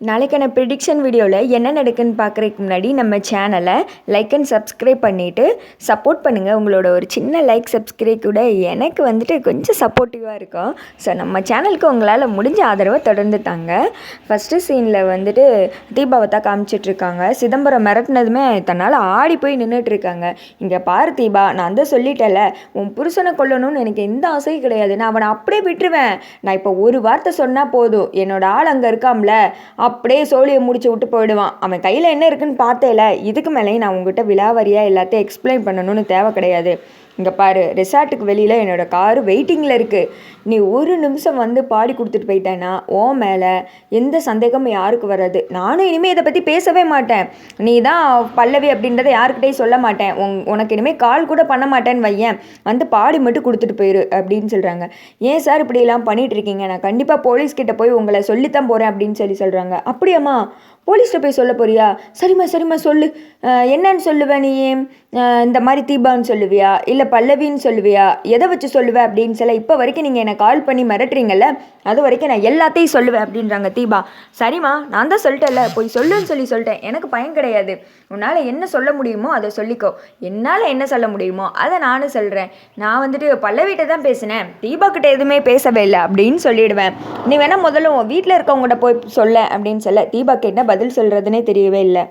நாளைக்கான ப்ரிடிக்ஷன் வீடியோவில் என்ன நடக்குன்னு பார்க்குறதுக்கு முன்னாடி நம்ம சேனலை லைக் அண்ட் சப்ஸ்கிரைப் பண்ணிவிட்டு சப்போர்ட் பண்ணுங்கள் உங்களோட ஒரு சின்ன லைக் சப்ஸ்கிரைப் கூட எனக்கு வந்துட்டு கொஞ்சம் சப்போர்ட்டிவாக இருக்கும். ஸோ நம்ம சேனலுக்கு உங்களால் முடிஞ்ச ஆதரவை தொடர்ந்து தாங்க. ஃபஸ்ட்டு சீனில் வந்துட்டு தீபாவத்தா காமிச்சிட்ருக்காங்க சிதம்பரம் மிரட்டினதுமே தன்னால் ஆடி போய் நின்றுட்டுருக்காங்க இங்கே பாரு தீபா நான் தான் சொல்லிட்டேன்ல உன் புருஷனை கொல்லணும்னு எனக்கு எந்த ஆசையும் கிடையாது. நான் அவனை அப்படியே விட்டுருவேன். நான் இப்போ ஒரு வார்த்தை சொன்னால் போதும். என்னோடய ஆள் அங்கே இருக்காம்ல. அப்படியே சோழியை முடிச்சு விட்டு போயிடுவான். அவன் கையில் என்ன இருக்குன்னு பார்த்தேல இதுக்கு மேலேயும் நான் உங்ககிட்ட விலாவரியாக எல்லாத்தையும் எக்ஸ்பிளைன் பண்ணணும்னு தேவை கிடையாது. இங்கே பாரு ரெசார்ட்டுக்கு வெளியில் என்னோடய காரு வெயிட்டிங்கில் இருக்குது நீ ஒரு நிமிஷம் வந்து பாடி கொடுத்துட்டு போயிட்டேன்னா ஓ மேலே எந்த சந்தேகமும் யாருக்கு வராது. நானும் இனிமேல் இதை பற்றி பேசவே மாட்டேன். நீ தான் பல்லவி அப்படின்றத யாருக்கிட்டையும் சொல்ல மாட்டேன். உன் உனக்கு இனிமேல் கால் கூட பண்ண மாட்டேன்னு வையேன். வந்து பாடி மட்டும் கொடுத்துட்டு போயிரு அப்படின்னு சொல்கிறாங்க ஏன் சார் இப்படியெல்லாம் பண்ணிகிட்ருக்கீங்க நான் கண்டிப்பாக போலீஸ்கிட்ட போய் உங்களை சொல்லித்தான் போகிறேன் அப்படின்னு சொல்லி சொல்கிறாங்க அப்படியாம்மா போலீஸ்கிட்ட போய் சொல்ல போறியா? சரிம்மா சரிம்மா சொல்லு. என்னன்னு சொல்லுவேன் நீ? இந்த மாதிரி தீபான்னு சொல்லுவியா? இல்லை பல்லவின்னு சொல்லுவியா? எதை வச்சு சொல்லுவேன் அப்படின்னு சொல்ல இப்போ வரைக்கும் நீங்கள் என்னை கால் பண்ணி மிரட்டுறீங்கல்ல அது வரைக்கும் நான் எல்லாத்தையும் சொல்லுவேன் அப்படின்றாங்க தீபா. சரிம்மா நான் தான் சொல்லிட்டேன்ல போய் சொல்லுன்னு சொல்லி சொல்லிட்டேன். எனக்கு பயன் கிடையாது. உன்னால் என்ன சொல்ல முடியுமோ அதை சொல்லிக்கோ. என்னால் என்ன சொல்ல முடியுமோ அதை நானும் சொல்கிறேன் நான் வந்துட்டு பல்லவிட்ட தான் பேசினேன். தீபா கிட்ட எதுவுமே பேசவே இல்லை அப்படின்னு சொல்லிடுவேன். நீ வேணால் முதல்ல உன் வீட்டில் இருக்கவங்ககிட்ட போய் சொல்ல அப்படின்னு சொல்ல தீபா கிட்ட பதில் சொல்கிறதுனே தெரியவே இல்லை.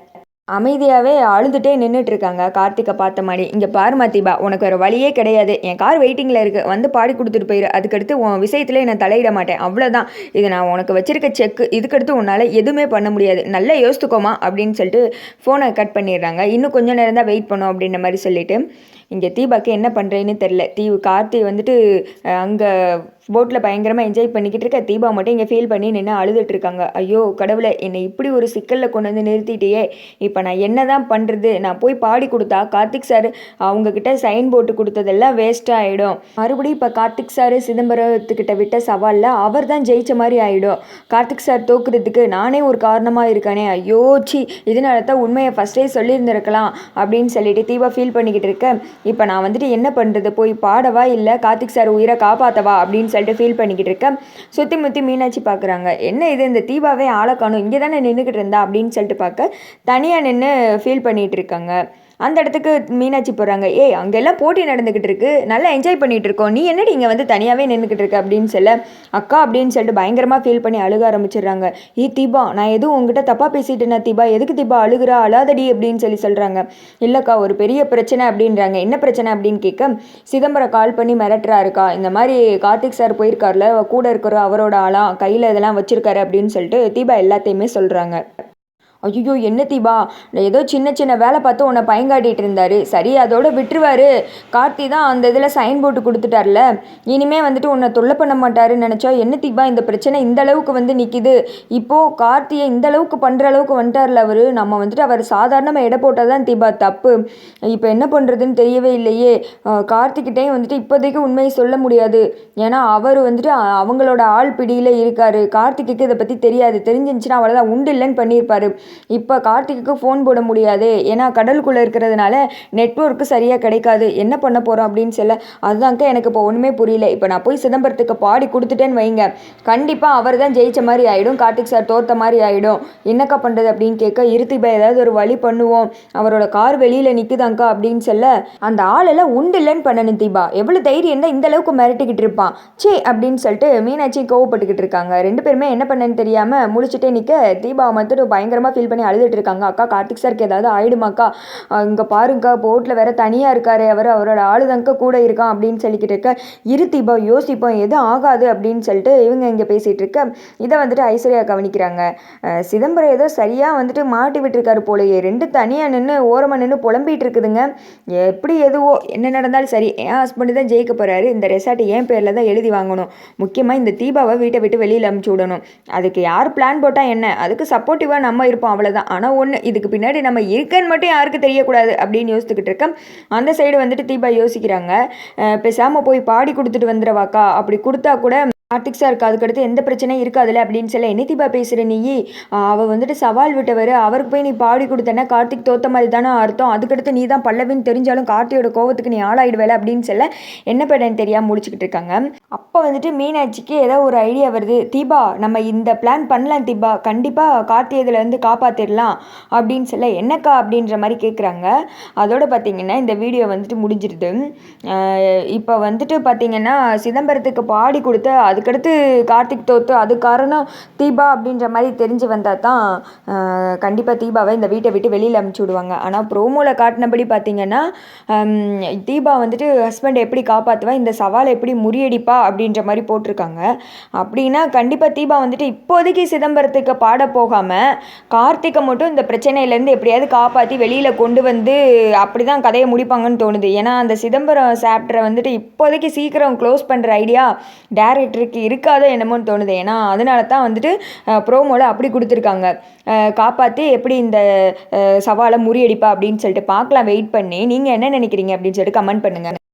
அமைதியாகவே அழுதுகிட்டே நின்றுட்டுருக்காங்க கார்த்திகை பார்த்த மாதிரி இங்கே பாருமா தீபா உனக்கு ஒரு வழியே கிடையாது. என் கார் வெயிட்டிங்கில் இருக்குது வந்து பாடி கொடுத்துட்டு போயிரு. அதுக்கடுத்து உன் விஷயத்துல நான் தலையிட மாட்டேன். அவ்வளோதான் இது நான் உனக்கு வச்சுருக்க செக்கு இதுக்கடுத்து உன்னால் எதுவுமே பண்ண முடியாது. நல்லா யோசித்துக்கோமா அப்படின்னு சொல்லிட்டு ஃபோனை கட் பண்ணிடுறாங்க. இன்னும் கொஞ்சம் நேரம் தான் வெயிட் பண்ணோம் அப்படின்ற மாதிரி சொல்லிவிட்டு இங்கே தீபாக்கு என்ன பண்ணுறேன்னு தெரில தீவு கார்த்தி வந்துட்டு அங்கே போட்டில் பயங்கரமாக என்ஜாய் பண்ணிக்கிட்டு இருக்க தீபா மட்டும் இங்கே ஃபீல் பண்ணி நின்று அழுதுட்ருக்காங்க ஐயோ கடவுளை என்னை இப்படி ஒரு சிக்கலில் கொண்டு வந்து நிறுத்திட்டேயே. இப்போ நான் என்ன தான் பண்ணுறது நான் போய் பாடி கொடுத்தா கார்த்திக் சார் அவங்கக்கிட்ட சைன் போட்டு கொடுத்ததெல்லாம் வேஸ்ட்டாக ஆகிடும் மறுபடியும் இப்போ கார்த்திக் சார் சிதம்பரத்துக்கிட்ட விட்ட சவாலில் அவர் தான் ஜெயித்த மாதிரி ஆகிடும் கார்த்திக் சார் தோக்குறதுக்கு நானே ஒரு காரணமாக இருக்கானே. ஐயோ சி இதனால தான் உண்மையை ஃபஸ்ட்டே சொல்லியிருந்திருக்கலாம் அப்படின்னு சொல்லிட்டு தீபா ஃபீல் பண்ணிக்கிட்டு இருக்கேன் இப்போ நான் வந்துட்டு என்ன பண்ணுறது போய் பாடவா இல்லை? கார்த்திக் சார் உயிரை காப்பாற்றவா அப்படின்னு சொல்லிட்டு ஃபீல் பண்ணிக்கிட்டு இருக்கேன் சுற்றி முற்றி மீனாட்சி பார்க்குறாங்க என்ன இது? இந்த தீபாவே ஆளை காணும். இங்கே தானே நின்றுக்கிட்டு இருந்தா? அப்படின்னு சொல்லிட்டு பார்க்க தனியாக நின்று ஃபீல் பண்ணிகிட்டு இருக்காங்க. அந்த இடத்துக்கு மீனாட்சி போகிறாங்க ஏய் அங்கெல்லாம் போட்டி நடந்துக்கிட்டு இருக்கு. நல்லா என்ஜாய் பண்ணிகிட்டு இருக்கோம். நீ என்னடி இங்கே வந்து தனியாகவே நின்றுக்கிட்டு இருக்க அப்படின்னு சொல்ல அக்கா அப்படின்னு சொல்லிட்டு பயங்கரமாக ஃபீல் பண்ணி அழுக ஆரம்பிச்சிடுறாங்க. ஏ தீபா நான் எதுவும் உங்ககிட்ட தப்பாக பேசிட்டேன்னா தீபா? எதுக்கு தீபா அழுகிறா? அழாதடி அப்படின்னு சொல்லி சொல்கிறாங்க இல்லைக்கா ஒரு பெரிய பிரச்சனை அப்படின்றாங்க. என்ன பிரச்சனை அப்படின்னு கேட்க சிதம்பரம் கால் பண்ணி மிரட்டுறா இருக்கா? இந்த மாதிரி கார்த்திக் சார் போயிருக்கார்ல கூட இருக்கிற அவரோட ஆளாக கையில் இதெல்லாம் வச்சுருக்காரு அப்படின்னு சொல்லிட்டு தீபா எல்லாத்தையுமே சொல்கிறாங்க ஐயோ என்ன தீபா? ஏதோ சின்ன சின்ன வேலை பார்த்து உன்னை பயங்காட்டிகிட்டு இருந்தார். சரி அதோட விட்டுருவார். கார்த்தி தான் அந்த இதில் சைன் போட்டு கொடுத்துட்டார்ல. இனிமே வந்துட்டு உன்னை தொல்லை பண்ண மாட்டாருன்னு நினச்சா என்ன தீபா இந்த பிரச்சனை இந்த அளவுக்கு வந்து நிற்கிது இப்போது கார்த்தியை இந்த அளவுக்கு பண்ணுற அளவுக்கு வந்துட்டார்ல அவர். நம்ம வந்துட்டு அவர் சாதாரணமாக எடை போட்டால் தான் தீபா தப்பு. இப்போ என்ன பண்ணுறதுன்னு தெரியவே இல்லையே. கார்த்திக்கிட்டேயும் வந்துட்டு இப்போதைக்கு உண்மையை சொல்ல முடியாது. ஏன்னா அவர் வந்துட்டு அவங்களோட ஆள் பிடியில் இருக்கார். கார்த்திக்கு இதை பற்றி தெரியாது. தெரிஞ்சிருந்துச்சுன்னா அவ்வளோதான் உண்டு இல்லைன்னு பண்ணியிருப்பார். இப்போ கார்த்திக்கு ஃபோன் போட முடியாது. ஏன்னா கடலுக்குள்ளே இருக்கிறதுனால நெட்ஒர்க்கு சரியாக கிடைக்காது. என்ன பண்ண போகிறோம் அப்படின்னு சொல்ல அதுதாங்க எனக்கு இப்போ ஒன்றுமே புரியல. இப்போ நான் போய் சிதம்பரத்துக்கு பாடி கொடுத்துட்டேன்னு வைங்க. கண்டிப்பாக அவர் தான் ஜெயித்த மாதிரி ஆகிடும் கார்த்திக் சார் தோற்ற மாதிரி ஆகிடும் என்னக்கா பண்ணுறது அப்படின்னு கேட்க இருத்திப்பா ஏதாவது ஒரு வழி பண்ணுவோம். அவரோட கார் வெளியில் நிற்குதாங்க்கா அப்படின்னு சொல்ல அந்த ஆளெல்லாம் உண்டு இல்லைன்னு பண்ணணும் தீபா. எவ்வளோ தைரியம் தான் இந்த அளவுக்கு மிரட்டிக்கிட்டு இருப்பான். சே அப்படின்னு சொல்லிட்டு மீனாட்சி கோவப்பட்டுக்கிட்டு இருக்காங்க. ரெண்டு பேருமே என்ன பண்ணன்னு தெரியாமல் முடிச்சுட்டே நிற்க தீபா மட்டும் பயங்கரமாக ஃபீல் பண்ணி அழுதுட்டு இருக்காங்க அக்கா கார்த்திக் சாருக்கு ஏதாவது ஆயிடுமாக்கா இங்கே பாருங்கக்கா போட்டில் வேற தனியாக இருக்கார் அவர் அவரோட ஆளுதங்க கூட இருக்கான் அப்படின்னு சொல்லிக்கிட்டு இருக்க. இரு தீபா யோசிப்போம் எதுவும் ஆகாது அப்படின்னு சொல்லிட்டு இவங்க இங்கே பேசிகிட்டு இருக்க. இதை வந்துட்டு ஐஸ்வர்யா கவனிக்கிறாங்க. சிதம்பரம் ஏதோ சரியாக வந்துட்டு மாட்டி விட்டுருக்காரு போலயே. ரெண்டு தனியாக நின்று ஓரமாக நின்று புலம்பிகிட்டு இருக்குதுங்க. எப்படி எதுவோ என்ன நடந்தாலும் சரி என் ஹஸ்பண்டு தான் ஜெயிக்க போகிறாரு இந்த ரெசார்ட் என் பேரில் தான் எழுதி வாங்கணும். முக்கியமாக இந்த தீபாவை வீட்டை விட்டு வெளியில் அமுச்சு விடணும். அதுக்கு யார் பிளான் போட்டால் என்ன? அதுக்கு சப்போர்ட்டிவாக நம்ம இருப்போம். இருப்போம் அவ்வளோதான் ஆனால் ஒன்று இதுக்கு பின்னாடி நம்ம இருக்கன்னு மட்டும் யாருக்கு தெரியக்கூடாது அப்படின்னு யோசித்துக்கிட்டு இருக்கேன் அந்த சைடு வந்துட்டு தீபா யோசிக்கிறாங்க. பேசாமல் போய் பாடி கொடுத்துட்டு வந்துடுவாக்கா அப்படி கொடுத்தா கூட கார்த்திக் சாருக்கு அதுக்கடுத்து எந்த பிரச்சனையும் இருக்காதுல்ல அப்படின்னு சொல்ல என்ன தீபா பேசுகிற நீ அவள் வந்துட்டு சவால் விட்டவர். அவருக்கு போய் நீ பாடி கொடுத்தனா கார்த்திக் தோத்த மாதிரி தானே அர்த்தம். அதுக்கடுத்து நீ தான் பல்லவின்னு தெரிஞ்சாலும் கார்த்தியோட கோவத்துக்கு நீ ஆளாயிடுவேல அப்படின்னு சொல்ல என்ன பண்ணேன்னு தெரியாமல் முடிச்சுக்கிட்டு இருக்காங்க. அப்போ வந்துட்டு மீனாட்சிக்கு ஏதோ ஒரு ஐடியா வருது. தீபா நம்ம இந்த பிளான் பண்ணலாம் தீபா. கண்டிப்பாக கார்த்தி வந்து காப்பாற்றிடலாம் அப்படின்னு சொல்ல என்னக்கா அப்படின்ற மாதிரி கேட்குறாங்க அதோட பார்த்தீங்கன்னா இந்த வீடியோ வந்துட்டு முடிஞ்சிருது. இப்போ வந்துட்டு பார்த்தீங்கன்னா சிதம்பரத்துக்கு பாடி கொடுத்து அதுக்கடுத்து கார்த்திக் தோத்து அது காரணம் தீபா அப்படின்ற மாதிரி தெரிஞ்சு வந்தால் தான் கண்டிப்பாக தீபாவை இந்த வீட்டை விட்டு வெளியில் அமுச்சு விடுவாங்க. ஆனால் ப்ரோமோவில் காட்டினபடி பார்த்தீங்கன்னா தீபா வந்துட்டு ஹஸ்பண்ட் எப்படி காப்பாற்றுவா இந்த சவாலை எப்படி முறியடிப்பா? அப்படின்ற மாதிரி போட்டிருக்காங்க. அப்படின்னா கண்டிப்பாக தீபா வந்துட்டு இப்போதைக்கு சிதம்பரத்துக்கு பாட போகாமல் கார்த்திகை மட்டும் இந்த பிரச்சனையிலேருந்து எப்படியாவது காப்பாற்றி வெளியில் கொண்டு வந்து அப்படி தான் கதையை முடிப்பாங்கன்னு தோணுது. ஏன்னா அந்த சிதம்பரம் சாப்டரை வந்துட்டு இப்போதைக்கு சீக்கிரம் க்ளோஸ் பண்ணுற ஐடியா டேரக்டர் இருக்கு இருக்காதோ என்னமோன்னு தோணுது. ஏன்னா அதனால தான் வந்துட்டு ப்ரோமோவில் அப்படி கொடுத்துருக்காங்க. காப்பாற்றி எப்படி இந்த சவாலை முறியடிப்பா அப்படின்னு சொல்லிட்டு பார்க்கலாம். வெயிட் பண்ணி. நீங்கள் என்ன நினைக்கிறீங்க அப்படின்னு சொல்லிட்டு கமெண்ட் பண்ணுங்கள்